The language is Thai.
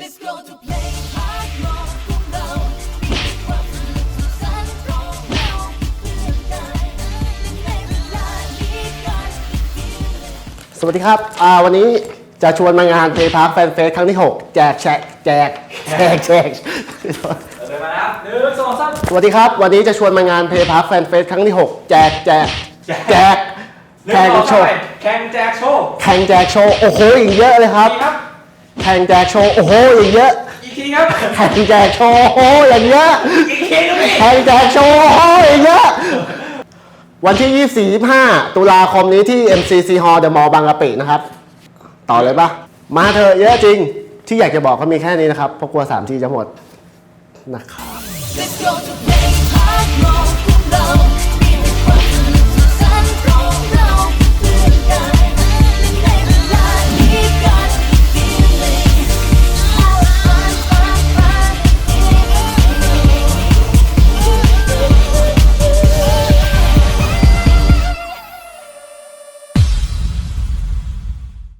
Let's go to play hard rock พวกเรามีความสนุกสุขสันต์พร้อมเราเพื่อนกันในเวลานี้กันสวัสดีครับอ่าวันนี้จะชวนมางานเพย์พาร์คแฟนเฟสครั้งที่ 6 แจกแชกแจกแจกแจกเดินมาแล้วหนึ่งสองสามสวัสดีครับ วันนี้จะชวนมางานเพย์พาร์คแฟนเฟสครั้งที่ 6 แจกแจกแจกหนึ่งแข่งสองโชสามว์ไปแข่งแจกโชว์แข่งแจกโชว์ โอ้โหอีกเยอะเลยครับอีกครับ แข่งแจกโชว์โอ้โหอีกเยอะอีกทีครับ แข่งแจกโชว์โอ้โหอย่างเยอะอีกทีครับพี่แข่งแจกโชว์โอ้โหอีกเยอะวันที่ 24 25 ตุลาคมนี้ที่ MCC Hall The Mall บางกะปินะครับ ต่อเลยปะมาเถอะเยอะจริง ที่อยากจะบอกก็มีแค่นี้นะครับเพราะกลัว3ทีจะหมดนะครับ Let's go to play hard rock